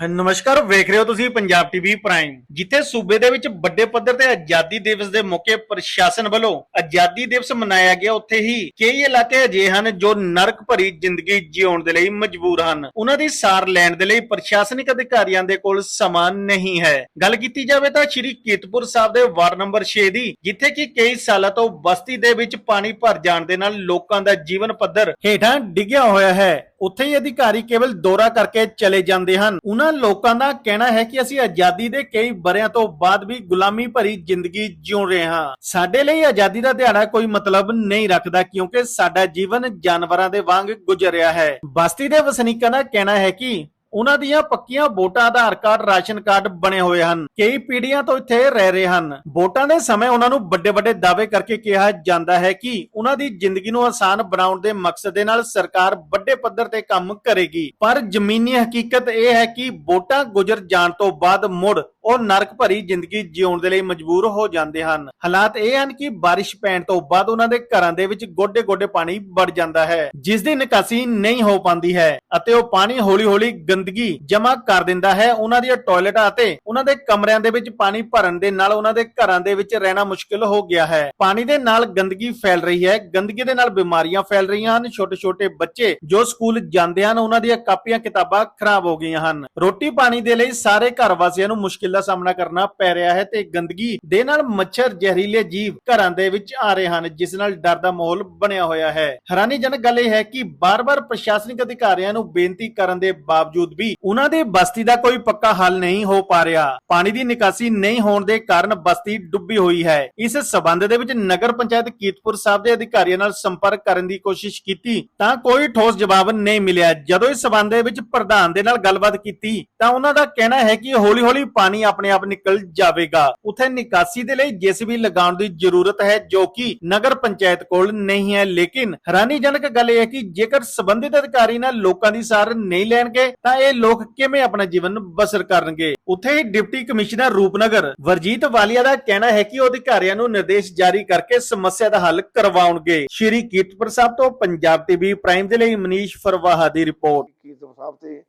ਨਮਸਕਾਰ, ਵੇਖ ਰਹੇ ਹੋ ਤੁਸੀਂ ਪੰਜਾਬ ਟੀਵੀ ਪ੍ਰਾਈਮ। ਜਿੱਥੇ ਸੂਬੇ ਦੇ ਵਿੱਚ ਵੱਡੇ ਪੱਧਰ ਤੇ ਆਜ਼ਾਦੀ ਦਿਵਸ ਦੇ ਮੌਕੇ ਪ੍ਰਸ਼ਾਸਨ ਵੱਲੋਂ ਆਜ਼ਾਦੀ ਦਿਵਸ ਮਨਾਇਆ ਗਿਆ, ਉੱਥੇ ਹੀ ਕਈ ਇਲਾਕੇ ਅਜਿਹੇ ਹਨ ਜੋ ਨਰਕ ਭਰੀ ਜ਼ਿੰਦਗੀ ਜਿਉਣ ਦੇ ਲਈ ਮਜਬੂਰ ਹਨ। ਉਹਨਾਂ ਦੀ ਸਾਰ ਲੈਣ ਦੇ ਲਈ ਪ੍ਰਸ਼ਾਸਨਿਕ ਅਧਿਕਾਰੀਆਂ ਦੇ ਕੋਲ ਸਮਾਂ ਨਹੀਂ ਹੈ। ਗੱਲ ਕੀਤੀ ਜਾਵੇ ਤਾਂ ਸ਼੍ਰੀ ਕੀਰਤਪੁਰ ਸਾਹਿਬ ਦੇ ਵਾਰਡ ਨੰਬਰ 6 ਦੀ, ਜਿੱਥੇ ਕਿ ਕਈ ਸਾਲਾਂ ਤੋਂ ਬਸਤੀ ਦੇ ਵਿੱਚ ਪਾਣੀ ਭਰ ਜਾਣ ਦੇ ਨਾਲ ਲੋਕਾਂ ਦਾ ਜੀਵਨ ਪੱਧਰ ਹੇਠਾਂ ਡਿੱਗਿਆ ਹੋਇਆ ਹੈ। ਉੱਥੇ ਹੀ ਅਧਿਕਾਰੀ ਕੇਵਲ ਦੌਰਾ ਕਰਕੇ ਚਲੇ ਜਾਂਦੇ ਹਨ। ਉਹਨਾਂ ਲੋਕਾਂ ਦਾ ਕਹਿਣਾ ਹੈ ਕਿ ਅਸੀਂ ਆਜ਼ਾਦੀ ਦੇ ਕਈ ਬਰਿਆਂ ਤੋਂ ਬਾਅਦ ਵੀ ਗੁਲਾਮੀ ਭਰੀ ਜ਼ਿੰਦਗੀ ਜਿਉ ਰਹੇ ਹਾਂ। ਸਾਡੇ ਲਈ ਆਜ਼ਾਦੀ ਦਾ ਦਿਹਾੜਾ ਕੋਈ ਮਤਲਬ ਨਹੀਂ ਰੱਖਦਾ ਕਿਉਂਕਿ ਸਾਡਾ ਜੀਵਨ ਜਾਨਵਰਾਂ ਦੇ ਵਾਂਗ ਗੁਜ਼ਰ ਰਿਹਾ ਹੈ। ਬਸਤੀ ਦੇ ਵਸਨੀਕਾਂ ਦਾ ਕਹਿਣਾ ਹੈ ਕਿ ਉਹਨਾਂ ਦੀਆਂ ਪੱਕੀਆਂ ਵੋਟਾਂ ਆਧਾਰ ਕਾਰਡ, ਰਾਸ਼ਨ ਕਾਰਡ ਬਣੇ ਹੋਏ ਹਨ। ਕਈ ਪੀੜ੍ਹੀਆਂ ਤੋਂ ਇੱਥੇ ਰਹਿ ਰਹੇ ਹਨ। ਵੋਟਾਂ ਦੇ ਸਮੇਂ ਉਹਨਾਂ ਨੂੰ ਵੱਡੇ ਵੱਡੇ ਦਾਅਵੇ ਕਰਕੇ ਕਿਹਾ ਜਾਂਦਾ ਹੈ ਕਿ ਉਹਨਾਂ ਦੀ ਜ਼ਿੰਦਗੀ ਨੂੰ ਆਸਾਨ ਬਣਾਉਣ ਦੇ ਮਕਸਦ ਦੇ ਨਾਲ ਸਰਕਾਰ ਵੱਡੇ ਪੱਧਰ ਤੇ ਕੰਮ ਕਰੇਗੀ। ਪਰ ਜ਼ਮੀਨੀ ਹਕੀਕਤ ਇਹ ਹੈ ਕਿ ਵੋਟਾਂ ਗੁਜ਼ਰ ਜਾਣ ਤੋਂ ਬਾਅਦ ਮੁੜ ਉਹ ਨਰਕ ਭਰੀ ਜ਼ਿੰਦਗੀ ਜਿਉਣ ਦੇ ਲਈ ਮਜਬੂਰ ਹੋ ਜਾਂਦੇ ਹਨ। ਹਾਲਾਤ ਇਹ ਹਨ ਕਿ ਬਾਰਿਸ਼ ਪੈਣ ਤੋਂ ਬਾਅਦ ਉਹਨਾਂ ਦੇ ਘਰਾਂ ਦੇ ਵਿੱਚ ਗੋਡੇ-ਗੋਡੇ ਪਾਣੀ ਵੜ ਜਾਂਦਾ ਹੈ, ਜਿਸ ਦੀ ਨਿਕਾਸੀ ਨਹੀਂ ਹੋ ਪਾਉਂਦੀ ਹੈ ਅਤੇ ਉਹ ਪਾਣੀ ਹੌਲੀ-ਹੌਲੀ ਗੰਦਗੀ ਜਮ੍ਹਾਂ ਕਰ ਦਿੰਦਾ ਹੈ। ਉਹਨਾਂ ਦੀਆਂ ਟਾਇਲਟਾਂ ਅਤੇ ਉਹਨਾਂ ਦੇ ਕਮਰਿਆਂ ਦੇ ਵਿੱਚ ਪਾਣੀ ਭਰਨ ਦੇ ਨਾਲ ਉਹਨਾਂ ਦੇ ਘਰਾਂ ਦੇ ਵਿੱਚ ਰਹਿਣਾ ਮੁਸ਼ਕਿਲ ਹੋ ਗਿਆ ਹੈ। ਪਾਣੀ ਦੇ ਨਾਲ ਗੰਦਗੀ ਫੈਲ ਰਹੀ ਹੈ। ਗੰਦਗੀ ਦੇ ਨਾਲ ਬਿਮਾਰੀਆਂ ਫੈਲ ਰਹੀਆਂ ਹਨ। ਛੋਟੇ-ਛੋਟੇ ਬੱਚੇ ਜੋ ਸਕੂਲ ਜਾਂਦੇ ਹਨ, ਉਹਨਾਂ ਦੀਆਂ ਕਾਪੀਆਂ ਕਿਤਾਬਾਂ ਖਰਾਬ ਹੋ ਗਈਆਂ ਹਨ। ਰੋਟੀ ਪਾਣੀ ਦੇ ਲਈ ਸਾਰੇ ਘਰ ਵਾਸੀਆਂ ਨੂੰ ਮੁਸ਼ਕਿਲ ਦਾ ਸਾਹਮਣਾ ਕਰਨਾ ਪੈ ਰਿਹਾ ਹੈ ਤੇ ਗੰਦਗੀ ਦੇ ਨਾਲ ਮੱਛਰ ਜ਼ਹਿਰੀਲੇ ਜੀਵ ਘਰਾਂ ਦੇ ਵਿੱਚ ਆ ਰਹੇ ਹਨ, ਜਿਸ ਨਾਲ ਡਰ ਦਾ ਮਾਹੌਲ ਬਣਿਆ ਹੋਇਆ ਹੈ। ਹੈਰਾਨੀਜਨਕ ਗੱਲ ਇਹ ਹੈ ਕਿ ਬਾਰ-ਬਾਰ ਪ੍ਰਸ਼ਾਸਨਿਕ ਅਧਿਕਾਰੀਆਂ ਨੂੰ ਬੇਨਤੀ ਕਰਨ ਦੇ ਬਾਵਜੂਦ ਵੀ ਉਹਨਾਂ ਦੀ ਬਸਤੀ ਦਾ ਕੋਈ ਪੱਕਾ ਹੱਲ ਨਹੀਂ ਹੋ ਪਾ ਰਿਹਾ। ਪਾਣੀ ਦੀ ਨਿਕਾਸੀ ਨਹੀਂ ਹੋਣ ਦੇ ਕਾਰਨ ਬਸਤੀ ਡੁੱਬੀ ਹੋਈ ਹੈ। ਇਸ ਸਬੰਧ ਦੇ ਵਿੱਚ ਨਗਰ ਪੰਚਾਇਤ ਕੀਰਤਪੁਰ ਸਾਹਿਬ ਦੇ ਅਧਿਕਾਰੀਆਂ ਨਾਲ ਸੰਪਰਕ ਕਰਨ ਦੀ ਕੋਸ਼ਿਸ਼ ਕੀਤੀ, ਤਾਂ ਕੋਈ ਠੋਸ ਜਵਾਬ ਨਹੀਂ ਮਿਲਿਆ। ਜਦੋਂ ਇਸ ਸਬੰਧ ਦੇ ਵਿੱਚ ਪ੍ਰਧਾਨ ਦੇ ਨਾਲ ਗੱਲਬਾਤ ਕੀਤੀ, ਤਾਂ ਉਹਨਾਂ ਦਾ ਕਹਿਣਾ ਹੈ ਕਿ ਹੌਲੀ-ਹੌਲੀ ਪਾਣੀ ਆਪਣੇ ਆਪ ਨਿਕਲ ਜਾਵੇਗਾ। ਉਥੇ ਨਿਕਾਸੀ ਦੇ ਲਈ ਜੀਸੀਬੀ ਲਗਾਉਣ ਦੀ ਜ਼ਰੂਰਤ ਹੈ, ਜੋ ਕਿ ਨਗਰ ਪੰਚਾਇਤ ਕੋਲ ਨਹੀਂ ਹੈ, ਲੇਕਿਨ ਹੈਰਾਨੀਜਨਕ ਗੱਲ ਇਹ ਹੈ ਕਿ ਜੇਕਰ ਸੰਬੰਧਿਤ ਅਧਿਕਾਰੀ ਨਾਲ ਲੋਕਾਂ ਦੀ ਸਾਰ ਨਹੀਂ ਲੈਣਗੇ, ਤਾਂ ਇਹ ਲੋਕ ਕਿਵੇਂ ਆਪਣਾ ਜੀਵਨ ਬਸਰ ਕਰਨਗੇ? ਉੱਥੇ ਹੀ ਡਿਪਟੀ ਕਮਿਸ਼ਨਰ ਰੂਪਨਗਰ ਵਰਜੀਤ ਵਾਲੀਆ ਦਾ ਕਹਿਣਾ ਹੈ ਕਿ ਉਹ ਅਧਿਕਾਰੀਆਂ ਨੂੰ ਨਿਰਦੇਸ਼ ਜਾਰੀ ਕਰਕੇ ਸਮੱਸਿਆ ਦਾ ਹੱਲ ਕਰਵਾਉਣਗੇ। ਸ਼੍ਰੀ ਕੀਰਤਪੁਰ ਸਾਹਿਬ ਤੋਂ ਪੰਜਾਬ ਟੀਵੀ ਪ੍ਰਾਈਮ ਦੇ ਲਈ ਮਨੀਸ਼ ਫਰਵਾਹਾ ਦੀ ਰਿਪੋਰਟ। ਕੀਰਤਨ ਸਾਹਿਬ ਤੇ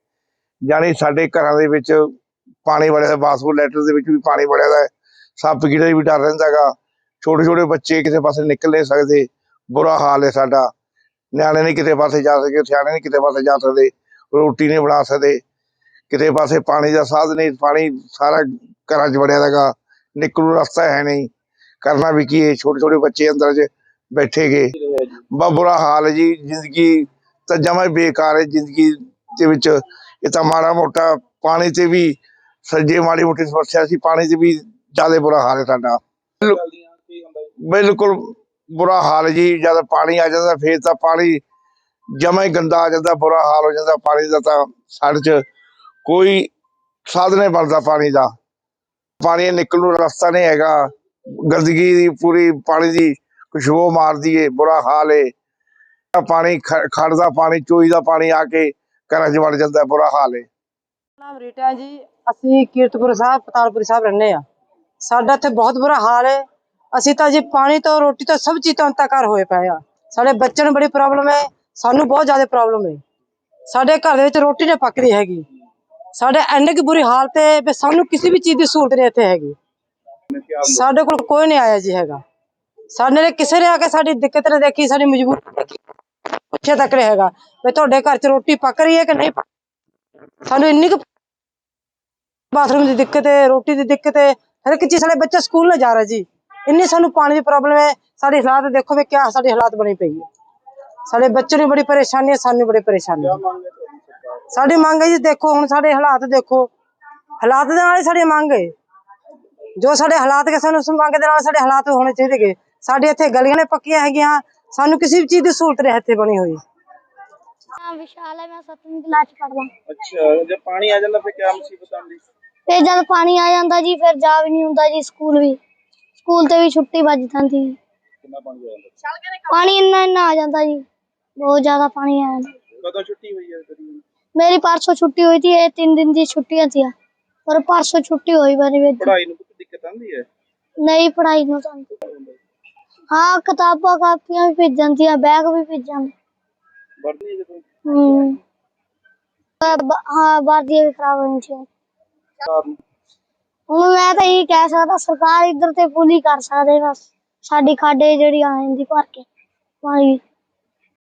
ਜਾਣੀ ਸਾਡੇ ਘਰਾਂ ਦੇ ਵਿੱਚ ਪਾਣੀ ਵੜਿਆ ਦਾ ਬਾਥਰੂਮ ਲੈਟਰ ਦੇ ਵਿੱਚ ਵੀ ਪਾਣੀ ਵੜਿਆ ਦਾ ਸੱਪ ਕੀੜੇ ਵੀ ਡਰ ਰਹਿੰਦਾਗਾ ਛੋਟੇ ਛੋਟੇ ਬੱਚੇ ਕਿਸੇ ਪਾਸੇ ਨਿਕਲ ਨਹੀਂ ਸਕਦੇ। ਬੁਰਾ ਹਾਲ ਹੈ ਸਾਡਾ। ਨਿਆਣੇ ਨਹੀਂ ਕਿਤੇ ਪਾਸੇ ਜਾ ਸਕਦੇ, ਸਿਆਣੇ ਨਹੀਂ ਕਿਤੇ ਪਾਸੇ ਜਾ ਸਕਦੇ। ਰੋਟੀ ਨਹੀਂ ਬਣਾ ਸਕਦੇ। ਕਿਤੇ ਪਾਸੇ ਪਾਣੀ ਦਾ ਸਾਧ ਨਹੀਂ, ਪਾਣੀ ਸਾਰਾ ਘਰਾਂ 'ਚ ਵੜਿਆ ਹੈਗਾ। ਨਿਕਲੂ ਰਸਤਾ ਹੈ ਨਹੀਂ। ਕਰਨਾ ਵੀ ਕੀ ਹੈ? ਛੋਟੇ ਛੋਟੇ ਬੱਚੇ ਅੰਦਰ 'ਚ ਬੈਠੇ ਗਏ ਬਹੁਤ ਬੁਰਾ ਹਾਲ ਹੈ ਜੀ। ਜ਼ਿੰਦਗੀ ਤਾਂ ਜਮਾ ਬੇਕਾਰ ਹੈ। ਜ਼ਿੰਦਗੀ ਦੇ ਵਿੱਚ ਇਹ ਤਾਂ ਮਾੜਾ ਮੋਟਾ ਪਾਣੀ ਤੇ ਵੀ ਸੱਜੇ ਮਾੜੀ ਮੋਟੀ ਸਮੱਸਿਆ ਸੀ, ਪਾਣੀ ਤੇ ਵੀ ਜ਼ਿਆਦਾ ਬੁਰਾ ਹਾਲ ਹੈ ਸਾਡਾ ਬਿਲਕੁਲ ਬੁਰਾ ਹਾਲ ਜੀ। ਜਦ ਪਾਣੀ ਆ ਜਾਂਦਾ, ਫੇਰ ਤਾਂ ਪਾਣੀ ਜਮਾ ਹੀ ਗੰਦਾ ਆ ਜਾਂਦਾ, ਬੁਰਾ ਹਾਲ ਹੋ ਜਾਂਦਾ ਪਾਣੀ ਦਾ ਤਾਂ, ਸਾਡੇ 'ਚ ਕੋਈ ਸਾਧਨ ਬਣਦਾ ਪਾਣੀ ਦਾ। ਪਾਣੀ ਨਿਕਲਣ ਨੂੰ ਰਸਤਾ ਨਹੀਂ ਹੈਗਾ। ਗੰਦਗੀ ਦੀ ਪੂਰੀ ਪਾਣੀ ਦੀ ਖੁਸ਼ਬੂ ਮਾਰਦੀ ਏ ਬੁਰਾ ਹਾਲ ਏ ਪਾਣੀ ਖ- ਖੜ ਦਾ ਪਾਣੀ ਚੋਈ ਦਾ ਪਾਣੀ ਆ ਕੇ ਘਰਾਂ 'ਚ ਵੜ ਜਾਂਦਾ, ਬੁਰਾ ਹਾਲ ਏ ਨਾਮ ਰੀਟਾ ਜੀ। ਅਸੀਂ ਕੀਰਤਪੁਰ ਸਾਹਿਬ ਪਤਾਲਪੁਰ ਸਾਹਿਬ ਰਹਿੰਦੇ ਆ ਸਾਡਾ ਇੱਥੇ ਬਹੁਤ ਬੁਰਾ ਹਾਲ ਹੈ। ਅਸੀਂ ਤਾਂ ਜੀ ਪਾਣੀ ਤੋਂ ਰੋਟੀ ਤੋਂ ਸਭ ਚੀਜ਼ ਤੋਂ ਅੰਤਕਾਰ ਹੋਏ ਪਏ ਆ ਸਾਡੇ ਬੱਚਿਆਂ ਨੂੰ ਬੜੀ ਪ੍ਰੋਬਲਮ ਹੈ। ਸਾਨੂੰ ਬਹੁਤ ਜ਼ਿਆਦਾ ਪ੍ਰੋਬਲਮ ਹੈ। ਸਾਡੇ ਘਰ ਦੇ ਵਿੱਚ ਰੋਟੀ ਨਹੀਂ ਪੱਕਦੀ ਹੈਗੀ। ਸਾਡੇ ਇੰਨੇ ਕੀ ਬੁਰੀ ਹਾਲਤ ਹੈ ਵੀ ਸਾਨੂੰ ਕਿਸੇ ਵੀ ਚੀਜ਼ ਦੀ ਸਹੂਲਤ ਨਹੀਂ ਇੱਥੇ ਹੈਗੀ। ਸਾਡੇ ਕੋਲ ਕੋਈ ਨਹੀਂ ਆਇਆ ਜੀ ਹੈਗਾ। ਸਾਡੇ ਨੇ ਕਿਸੇ ਨੇ ਆ ਕੇ ਸਾਡੀ ਦਿੱਕਤ ਨੇ ਦੇਖੀ, ਸਾਡੀ ਮਜਬੂਰੀ ਦੇਖੀ। ਪੁੱਛਿਆ ਤੱਕ ਨਹੀਂ ਹੈਗਾ। ਵੀ ਤੁਹਾਡੇ ਘਰ 'ਚ ਰੋਟੀ ਪੱਕ ਰਹੀ ਹੈ ਕਿ ਨਹੀਂ ਸਾਨੂੰ ਇੰਨੀ ਕੁ ਬਾਥਰੂਮ ਦੀ ਦਿੱਕਤ ਹੈ ਰੋਟੀ ਦੀ ਦਿੱਕਤ ਹੈ ਹਰ ਇੱਕ ਚੀਜ਼ ਸਾਡੇ ਬੱਚੇ ਸਕੂਲ ਨਾ ਜਾ ਰਹੇ ਜੀ। ਇੰਨੀ ਸਾਨੂੰ ਪਾਣੀ ਦੀ ਪ੍ਰੋਬਲਮ ਹੈ ਸਾਡੇ ਹਾਲਾਤ ਦੇਖੋ ਵੀ ਕਿਆ ਸਾਡੇ ਹਾਲਾਤ ਬਣੀ ਪਈ ਹੈ। ਸਾਡੇ ਬੱਚੇ ਨੂੰ ਬੜੀ ਪਰੇਸ਼ਾਨੀ ਹੈ ਸਾਨੂੰ ਬੜੀ ਪਰੇਸ਼ਾਨੀ ਹੈ। ਸਾਡੀ ਮੰਗ ਹੈ ਜੀ ਦੇਖੋ ਹੁਣ ਸਾਡੇ ਹਾਲਾਤ ਦੇਖੋ। ਹਾਲਾਤ ਦੇ ਨਾਲ ਹੀ ਸਾਡੀ ਮੰਗ ਹੈ। ਜੋ ਸਾਡੇ ਹਾਲਾਤ ਕੇ ਸਾਨੂੰ ਮੰਗ ਦੇ ਨਾਲ ਸਾਡੇ ਹਾਲਾਤ ਹੋਣੇ ਚਾਹੀਦੇ ਸਾਡੇ ਇੱਥੇ ਗਲੀਆਂ ਨੇ ਪੱਕੀਆਂ ਹੈਗੀਆਂ ਸਾਨੂੰ ਕਿਸੇ ਵੀ ਚੀਜ਼ ਦੀ ਸਹੂਲਤ ਨਹੀਂ ਇੱਥੇ ਬਣੀ ਹੋਈ। ਨਾਮ ਵਿਸ਼ਾਲ ਹੈ ਮੈਂ 7ਵੀਂ ਕਲਾਸ ਪੜ੍ਹਦਾ। ਅੱਛਾ ਜਦ ਪਾਣੀ ਆ ਜਾਂਦਾ ਫਿਰ ਕਿਆ ਮੁਸੀਬਤ ਆਉਂਦੀ? ਤੇ ਜਦ ਪਾਣੀ ਆ ਜਾਂਦਾ ਜੀ ਫਿਰ ਜਾ ਵੀ ਨਹੀਂ ਹੁੰਦਾ ਜੀ ਸਕੂਲ ਵੀ। ਸਕੂਲ ਤੇ ਵੀ ਛੁੱਟੀ ਵੱਜ ਜਾਂਦੀ। ਜੀ ਕਿੰਨਾ ਪਾਣੀ ਆ ਜਾਂਦਾ? ਪਾਣੀ ਇੰਨਾ ਇੰਨਾ ਆ ਜਾਂਦਾ ਜੀ ਬਹੁਤ ਜ਼ਿਆਦਾ ਪਾਣੀ ਆ ਜਾਂਦਾ। ਕਦੋਂ ਛੁੱਟੀ ਹੋਈ ਹੈ ਤੇਰੀ? ਮੇਰੀ ਪਰਸੋਂ ਛੁੱਟੀ ਹੋਈ थी ਇਹ ਤਿੰਨ ਦਿਨ ਦੀ ਛੁੱਟੀਆਂ ਸੀ। ਪਰ ਪਰਸੋਂ ਛੁੱਟੀ ਹੋਈ ਮੇਰੀ ਵੀ ਪੜ੍ਹਾਈ ਨੂੰ ਕੋਈ ਦਿੱਕਤ ਆਉਂਦੀ ਹੈ? ਨਹੀਂ ਪੜਾਈ ਨੂੰ ਸਾਨੂੰ ਹਾਂ ਕਿਤਾਬਾਂ ਕਾਪੀਆਂ ਵੀ ਭੇਜ ਜਾਂਦੀਆਂ ਬੈਗ ਵੀ ਭੇਜ। ਜਾਂਦੇ ਵਰਦੀ ਜਦੋਂ ਹੂੰ। ਬ- ਹਾਂ ਵਰਦੀਆਂ ਵੀ ਖਰਾਬ ਹੋ ਜਾਂਦੀਆਂ ਹੁਣ ਮੈਂ ਤਾਂ ਇਹੀ ਕਹਿ ਸਕਦਾ, ਸਰਕਾਰ ਇੱਧਰ ਤੇ ਪੂਰੀ ਕਰ ਸਕਦੇ ਬਸ। ਸਾਡੀ ਖਾਡੇ ਜਿਹੜੀ ਆ ਜਾਂਦੀ ਭਰ ਕੇ। ਪਾਣੀ